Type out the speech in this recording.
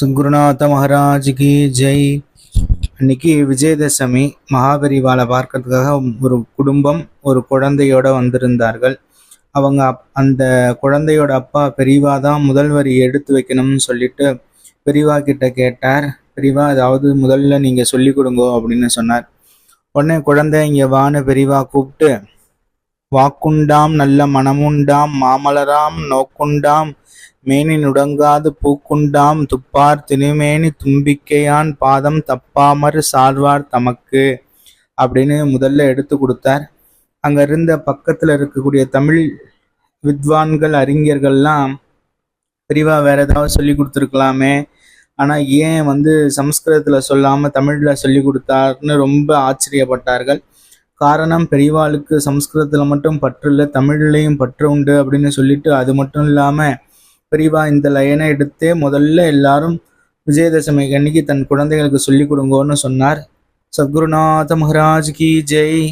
சுங்குருநாத மகாராஜ் கி ஜெய். இன்னைக்கு விஜயதசமி மகாபெரிவாளை பார்க்கறதுக்காக ஒரு குடும்பம் ஒரு குழந்தையோட வந்திருந்தார்கள். அவங்க அப்- அந்த குழந்தையோட அப்பா பெரியவா தான் முதல் வரி எடுத்து வைக்கணும்னு சொல்லிட்டு பெரியவா கிட்ட கேட்டார். பெரியவா அதாவது முதல்ல நீங்க சொல்லி கொடுங்கோ அப்படின்னு சொன்னார். உடனே குழந்தை இங்க வான்னு பெரியவா கூப்பிட்டு வாக்குண்டாம் நல்ல மனமுண்டாம் மாமலராம் நோக்குண்டாம் மேனி நுடங்காது பூக்குண்டாம் துப்பார் திருமேனி தும்பிக்கையான் பாதம் தப்பாமற் சார்வார் தமக்கு அப்படின்னு முதல்ல எடுத்து கொடுத்தார். அங்கே இருந்த பக்கத்தில் இருக்கக்கூடிய தமிழ் வித்வான்கள் அறிஞர்கள்லாம் பிரிவாக வேற ஏதாவது சொல்லி கொடுத்துருக்கலாமே. ஆனால் ஏன் வந்து சம்ஸ்கிருதத்தில் சொல்லாமல் தமிழில் சொல்லி கொடுத்தார்னு ரொம்ப ஆச்சரியப்பட்டார்கள். காரணம் பெரியவாளுக்கு சம்ஸ்கிருதத்தில் மட்டும் பற்று இல்லை தமிழ்லையும் பற்று உண்டு அப்படின்னு சொல்லிட்டு அது மட்டும் இல்லாமல் பெரியவா இந்த லைனை எடுத்தே முதல்ல எல்லாரும் விஜயதசமி அன்னைக்கு தன் குழந்தைகளுக்கு சொல்லி கொடுங்கோன்னு சொன்னார். சத்குருநாத மகராஜ் கி ஜெய்.